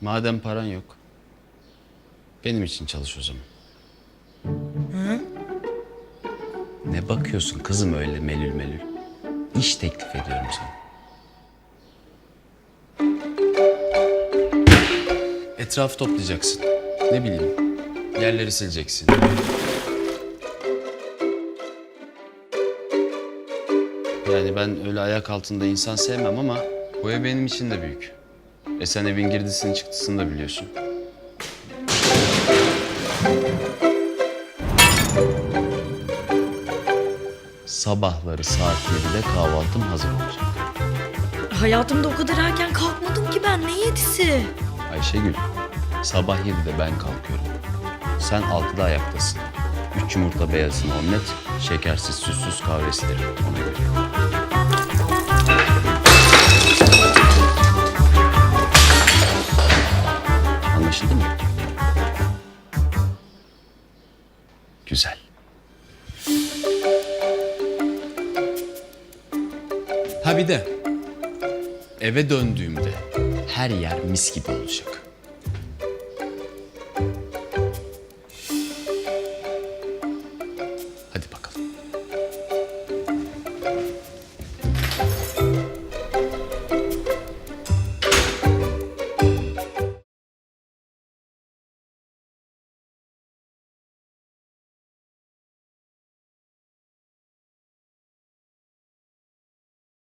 Madem paran yok, benim için çalış o zaman. Ne bakıyorsun kızım öyle melül melül? İş teklif ediyorum sana. Etrafı toplayacaksın. Ne bileyim, yerleri sileceksin. Yani ben öyle ayak altında insan sevmem ama bu ev benim için de büyük. E sen evin girdisini çıktısını da biliyorsun. Sabahları saat 7'de kahvaltım hazır olacak. Hayatımda o kadar erken kalkmadım ki ben. Ne yedisi? Ayşegül, sabah 7'de ben kalkıyorum. Sen 6'da ayaktasın. Üç yumurta beyazın omlet, şekersiz süssüz kahve isterim ona göre. Güzel. Ha bir de eve döndüğümde her yer mis gibi olacak.